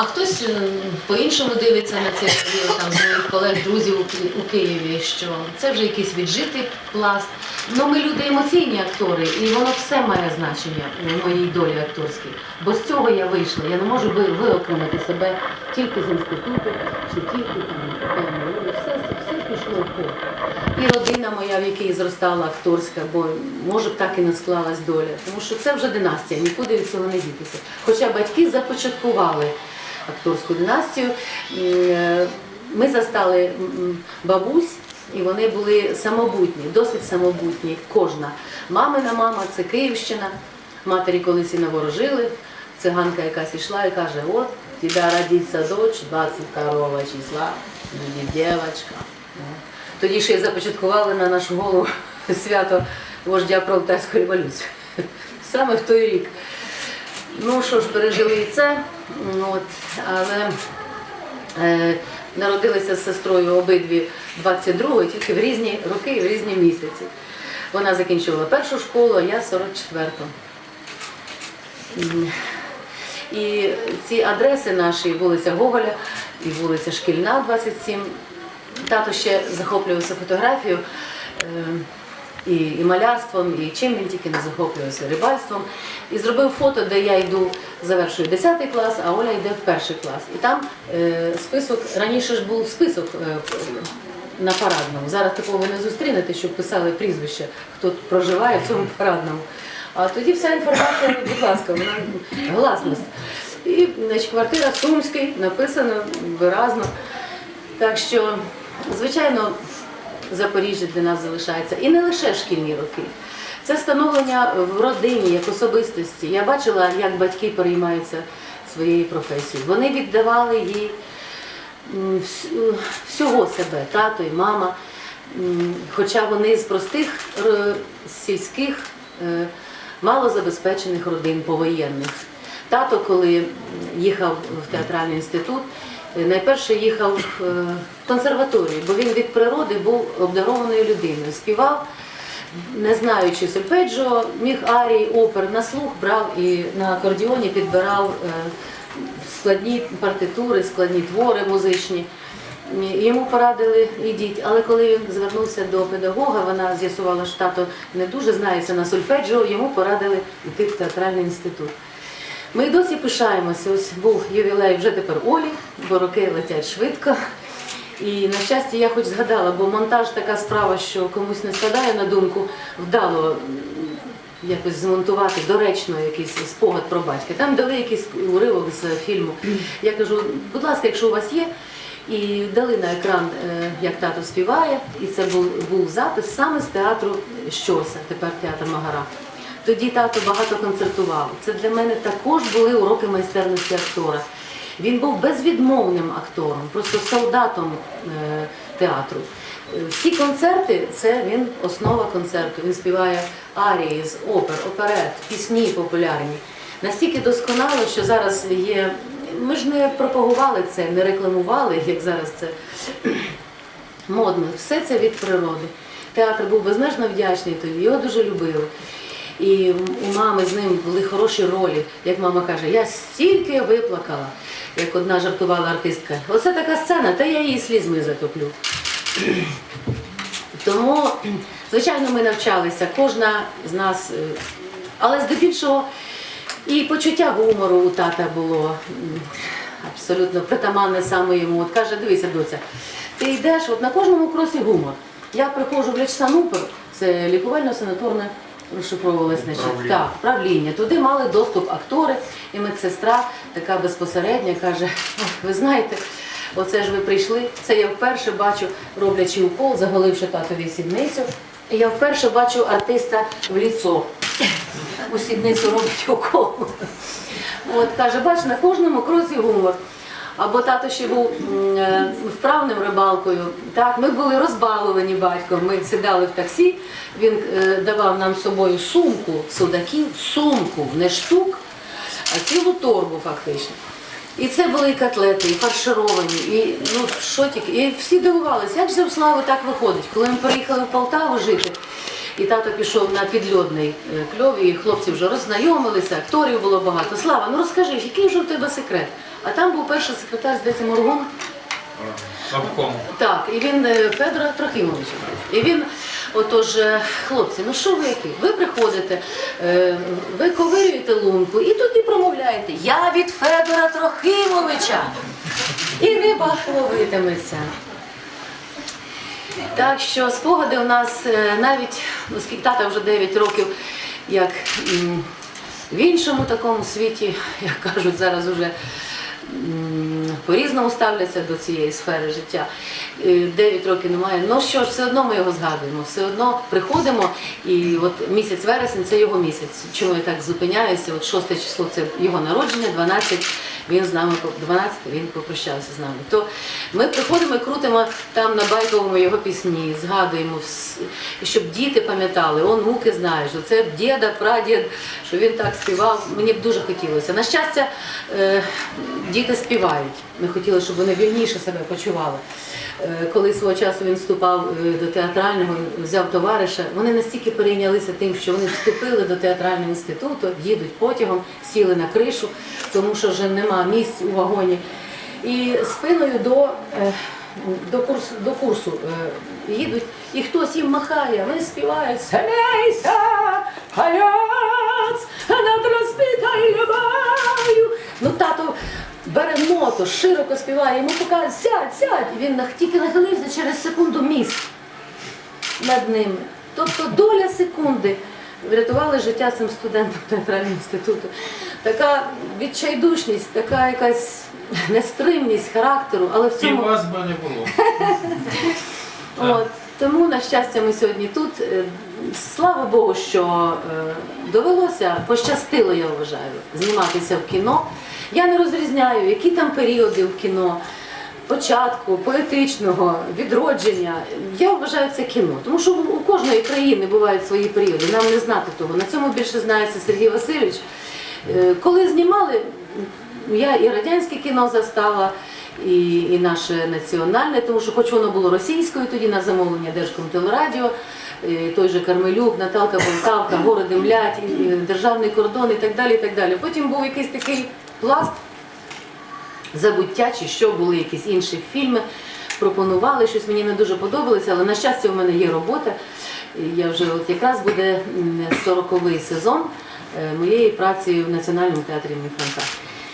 А хтось по-іншому дивиться на це там моїх колег, друзів у Ки- Києві, що це вже якийсь віджитий пласт. Ну, ми люди емоційні актори, і воно все має значення в моїй долі акторській. Бо з цього я вийшла. Я не можу виокремити себе тільки з інституту, чи тільки там. Все, все пішло в ход. І родина моя, в якій зростала акторська, бо може б так і не склалась доля. Тому що це вже династія, нікуди від цього не дітися. Хоча батьки започаткували акторську династію. Е, Ми застали бабусь, і вони були самобутні, досить самобутні. Кожна. Мамина мама це Київщина. Матері колись і наворожили. Циганка якась ішла і каже: от, тебе родиться дочь 22 числа, буде дівчинка. Тоді ще започаткували на нашу голову свято вождя пролетарської революції. Саме в той рік. Ну що ж, пережили і це, ну, от, але е, народилися з сестрою обидві 22-го, тільки в різні роки і в різні місяці. Вона закінчувала першу школу, а я 44-ту. І ці адреси наші, вулиця Гоголя і вулиця Шкільна, 27. Тато ще захоплювався фотографією е, і, і малярством, і чим він тільки не захоплювався рибальством. І зробив фото, де я йду, завершую 10 клас, а Оля йде в перший клас. І там е, список, раніше ж був список е, на парадному. Зараз такого не зустрінете, щоб писали прізвище, хто проживає в цьому парадному. А тоді вся інформація, будь ласка, вона гласність. І значить, квартира Сумський, написано виразно. Так що, звичайно, Запоріжжя для нас залишається. І не лише шкільні роки. Це становлення в родині як особистості. Я бачила, як батьки переймаються своєю професією. Вони віддавали їй всього себе, тато і мама. Хоча вони з простих сільських, е, малозабезпечених родин повоєнних. Тато, коли їхав в театральний інститут, е, найперше їхав е, в консерваторію, бо він від природи був обдарованою людиною. Співав, не знаючи сольфеджіо, міг арії, опер на слух брав і на акордіоні підбирав е, складні партитури, складні твори музичні. Йому порадили ідіть, але коли він звернувся до педагога, вона з'ясувала, що тато не дуже знається на сольфеджіо, йому порадили йти в театральний інститут. Ми досі пишаємося. Ось був ювілей вже тепер Олі, бо роки летять швидко. І на щастя, я хоч згадала, бо монтаж така справа, що комусь не спадає на думку вдало якось змонтувати доречно якийсь спогад про батька. Там дали якийсь уривок з фільму. Я кажу, будь ласка, якщо у вас є. І дали на екран, е, як тато співає, і це був, був запис саме з театру Щоса, тепер театр Магара. Тоді тато багато концертував. Це для мене також були уроки майстерності актора. Він був безвідмовним актором, просто солдатом е, театру. Е, Всі концерти це він основа концерту. Він співає арії з опер, оперет, пісні популярні. Настільки досконало, що зараз є. Ми ж не пропагували це, не рекламували, як зараз це модно. Все це від природи. Театр був безмежно вдячний тоді, його дуже любили. І у мами з ним були хороші ролі. Як мама каже, я стільки виплакала, як одна жартувала артистка. Оце така сцена, та я її слізьми затоплю. Тому, звичайно, ми навчалися, кожна з нас, е, але здебільшого і почуття гумору у тата було абсолютно притаманне саме йому. От каже, дивися, доця, ти йдеш, от на кожному кросі гумор. Я приходжу в Лячсанупер, це лікувально-санаторне розшифровувалось, значить, так, правління. Туди мали доступ актори, і медсестра така безпосередня каже: ви знаєте, оце ж ви прийшли. Це я вперше бачу, роблячи укол, заголивши татові сідницю. Я вперше бачу артиста в ліцо. У сідницю роблять укол. От каже, бач, на кожному кросі гумор. Або тато ще був е, вправним рибалкою. Так, ми були розбаловані батьком. Ми сідали в таксі, він е, давав нам з собою сумку судаків, сумку, не штук, а цілу торбу фактично. І це були і котлети, і фаршировані, і ну що тільки. І всі дивувалися, як же в Славу так виходить. Коли ми приїхали в Полтаву жити, І тато пішов на підльодний е, кльов, і хлопці вже роззнайомилися, акторів було багато. Слава, ну розкажи, який вже у тебе секрет? А там був перший секретар, здається, Моргун. Обкому. Так, і він е, Федора Трохимовича. І він, отож, е, хлопці, ну що ви які? Ви приходите, е, ви ковирюєте лунку і тоді промовляєте Я від Федора Трохимовича. І риба ловитиметься. Так що спогади у нас е, навіть, оскільки тата вже 9 років, як в іншому такому світі, як кажуть, зараз уже по-різному ставляться до цієї сфери життя. Е, 9 років немає. Ну що ж, все одно ми його згадуємо, все одно приходимо, і от місяць вересень це його місяць. Чому я так зупиняюся? От 6 число це його народження, 12 він з нами по- 12 він попрощався з нами. То ми приходимо і крутимо там на байковому його пісні, згадуємо, щоб діти пам'ятали, онуки знають, що це діда, прадід, що він так співав. Мені б дуже хотілося. На щастя, е, діти співають. Ми хотіли, щоб вони вільніше себе почували. Е, Коли свого часу він вступав е, до театрального, взяв товариша, вони настільки перейнялися тим, що вони вступили до театрального інституту, їдуть потягом, сіли на кришу, тому що вже нема місць у вагоні. І спиною до, е, до, курсу, до курсу е, їдуть, і хтось їм махає, вони співають «Семейся, паяц, над розбитою любою». Ну, тато бере ноту, широко співає, йому показує, сядь, сядь. І він тільки нахилився через секунду міст над ними. Тобто доля секунди врятували життя цим студентам театрального інституту. Така відчайдушність, така якась нестримність характеру, але в І цьому вас би не було. От, тому, на щастя, ми сьогодні тут. Е, Слава Богу, що е, довелося, пощастило, я вважаю, зніматися в кіно. Я не розрізняю, які там періоди в кіно, початку, поетичного, відродження. Я вважаю це кіно. Тому що у кожної країни бувають свої періоди. Нам не знати того. На цьому більше знається Сергій Васильович. Е, Коли знімали, я і радянське кіно застала, і, і наше національне, тому що хоч воно було російською тоді на замовлення Держкомтелерадіо, е, той же Кармелюк, Наталка Полтавка, Гори Демлять, і, і Державний кордон і так далі. і так далі. Потім був якийсь такий пласт забуття, чи що були якісь інші фільми. Пропонували, щось мені не дуже подобалося, але на щастя, в мене є робота. Я вже от якраз буде м, 40-й сезон е, моєї праці в Національному театрі Франка.